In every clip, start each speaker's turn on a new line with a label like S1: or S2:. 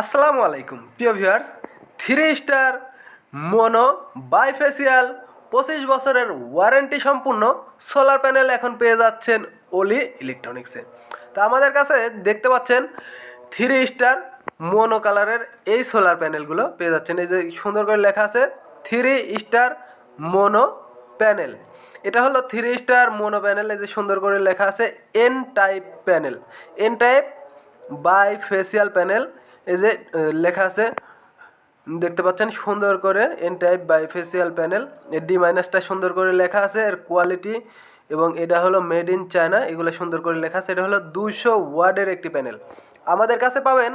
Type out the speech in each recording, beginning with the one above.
S1: আসসালামু আলাইকুম। প্রিয় viewers, three star mono bifacial পঁচিশ বছরের ওয়ারেন্টি সম্পূর্ণ সোলার প্যানেল এখন পেয়ে যাচ্ছেন ওলি ইলেকট্রনিক্সে। তো আমাদের কাছে দেখতে পাচ্ছেন থ্রি স্টার মনো কালারের এই সোলার প্যানেলগুলো পেয়ে যাচ্ছেন। এই যে সুন্দর করে লেখা আছে, থ্রি স্টার মনো প্যানেল। এটা হলো থ্রি স্টার মনো প্যানেল, এই যে সুন্দর করে লেখা আছে N type panel. N type bifacial panel এই যে লেখা আছে, দেখতে পাচ্ছেন, সুন্দর করে N type bifacial panel এর ডি মাইনাসটা সুন্দর করে লেখা আছে, এর কোয়ালিটি এবং এটা হলো মেড ইন চায়না এগুলো সুন্দর করে লেখা আছে, এটা হলো দুশো ওয়ার্ডের একটি প্যানেল আমাদের কাছে পাবেন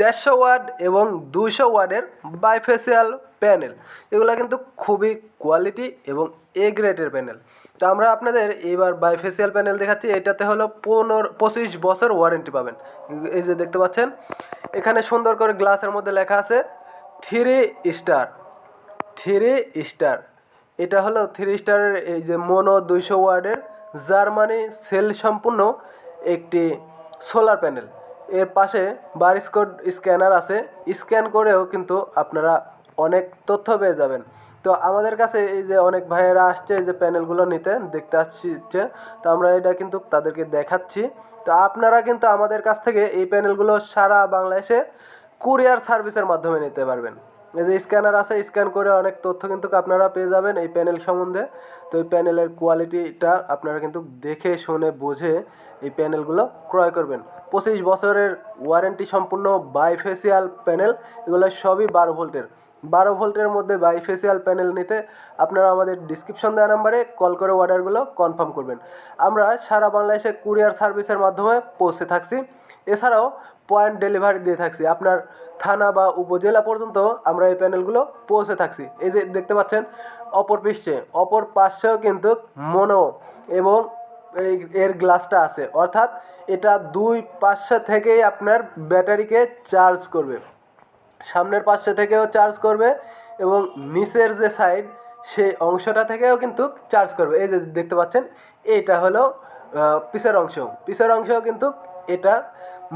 S1: দেড়শো ওয়ার্ড এবং দুশো ওয়ার্ডের বাইফেসিয়াল প্যানেল এগুলো কিন্তু খুবই কোয়ালিটি এবং এ গ্রেডের প্যানেল তো আমরা আপনাদের এইবার বাইফেসিয়াল প্যানেল দেখাচ্ছি। এটাতে হলো পনেরো, পঁচিশ বছর ওয়ারেন্টি পাবেন। এই যে দেখতে পাচ্ছেন, এখানে সুন্দর করে গ্লাসের মধ্যে লেখা আছে থ্রি স্টার থ্রি স্টার এটা হলো থ্রি স্টারের এই যে মোনো দুইশো ওয়ার্ডের জার্মানি সেল সম্পূর্ণ একটি সোলার প্যানেল এর পাশে বারিস্কোড স্ক্যানার আছে। স্ক্যান করেও কিন্তু আপনারা অনেক তথ্য পেয়ে যাবেন। তো আমাদের কাছে এই যে অনেক ভাইয়েরা আসছে, এই যে প্যানেলগুলো নিতে, দেখতে আসছে। তো আমরা এটা কিন্তু তাদেরকে দেখাচ্ছি। তো আপনারা কিন্তু আমাদের কাছ থেকে এই প্যানেলগুলো সারা বাংলাদেশে কুরিয়ার সার্ভিসের মাধ্যমে নিতে পারবেন। এই যে স্ক্যানার আছে স্ক্যান করে অনেক তথ্য কিন্তু আপনারা পেয়ে যাবেন এই প্যানেল সম্বন্ধে। তো এই প্যানেলের কোয়ালিটিটা আপনারা কিন্তু দেখে, শুনে, বুঝে এই প্যানেলগুলো ক্রয় করবেন। পঁচিশ বছরের ওয়ারেন্টি সম্পূর্ণ বাইফেসিয়াল প্যানেল এগুলো সবই বারো ভোল্টের বারো ভোল্টের মধ্যে বাইফেসিয়াল প্যানেল নিতে আপনারা আমাদের ডিসক্রিপশন দেওয়া নাম্বারে কল করে অর্ডারগুলো কনফার্ম করবেন। আমরা সারা বাংলাদেশে কুরিয়ার সার্ভিসের মাধ্যমে পৌঁছে থাকছি। এছাড়াও পয়েন্ট ডেলিভারি দিয়ে থাকছি। আপনার থানা বা উপজেলা পর্যন্ত আমরা এই প্যানেলগুলো পৌঁছে থাকছি। এই যে দেখতে পাচ্ছেন, অপর পৃষ্ঠে, অপর পাশেও কিন্তু মনো এবং এই এর গ্লাসটা আছে। অর্থাৎ এটা দুই পাশে থেকেই আপনার ব্যাটারিকে চার্জ করবে। সামনের পাশে থেকেও চার্জ করবে এবং নিচের যে সাইড, সেই অংশটা থেকেও কিন্তু চার্জ করবে। এই যে দেখতে পাচ্ছেন এটা হলো পিসের অংশ। পিসের অংশেও কিন্তু এটা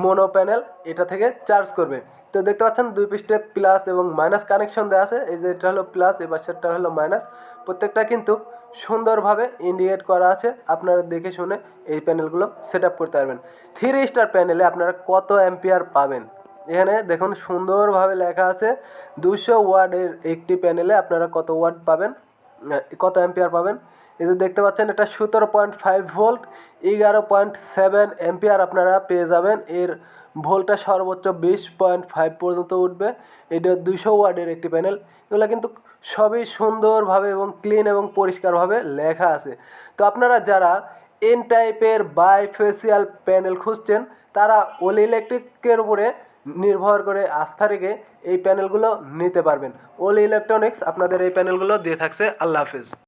S1: মোনো প্যানেল এটা থেকে চার্জ করবে। তো দেখতে পাচ্ছেন, দুই পৃষ্ঠে প্লাস এবং মাইনাস কানেকশন দেওয়া আছে। এই যে এটা হলো প্লাস এই পাশেরটা হলো মাইনাস প্রত্যেকটা কিন্তু সুন্দরভাবে ইন্ডিকেট করা আছে। আপনারা দেখে শুনে এই প্যানেলগুলো সেট করতে পারবেন। থ্রি স্টার প্যানেলে আপনারা কত অ্যাম্পিয়ার পাবেন? এখানে দেখুন, সুন্দরভাবে লেখা আছে দুশো ওয়ার্ডের একটি প্যানেলে আপনারা কত ওয়ার্ড পাবেন কত অ্যাম্পিয়ার পাবেন? এই যে দেখতে পাচ্ছেন, এটা সতেরো পয়েন্ট ফাইভ ভোল্ট এগারো পয়েন্ট সেভেন অ্যাম্পিয়ার আপনারা পেয়ে যাবেন। এর ভোল্টটা সর্বোচ্চ বিশ পয়েন্ট ফাইভ পর্যন্ত উঠবে। এটা দুইশো ওয়ার্ডের একটি প্যানেল এগুলো কিন্তু সবই সুন্দরভাবে এবং ক্লিন এবং পরিষ্কারভাবে লেখা আছে। তো আপনারা যারা এন টাইপের বাইফেসিয়াল প্যানেল খুঁজছেন, তারা ওল ইলেকট্রিকের উপরে নির্ভর করে আস্থা রেখে এই প্যানেলগুলো নিতে পারবেন। ওলি ইলেকট্রনিক্স আপনাদের এই প্যানেলগুলো দিয়ে থাকছে। আল্লাহ হাফিজ।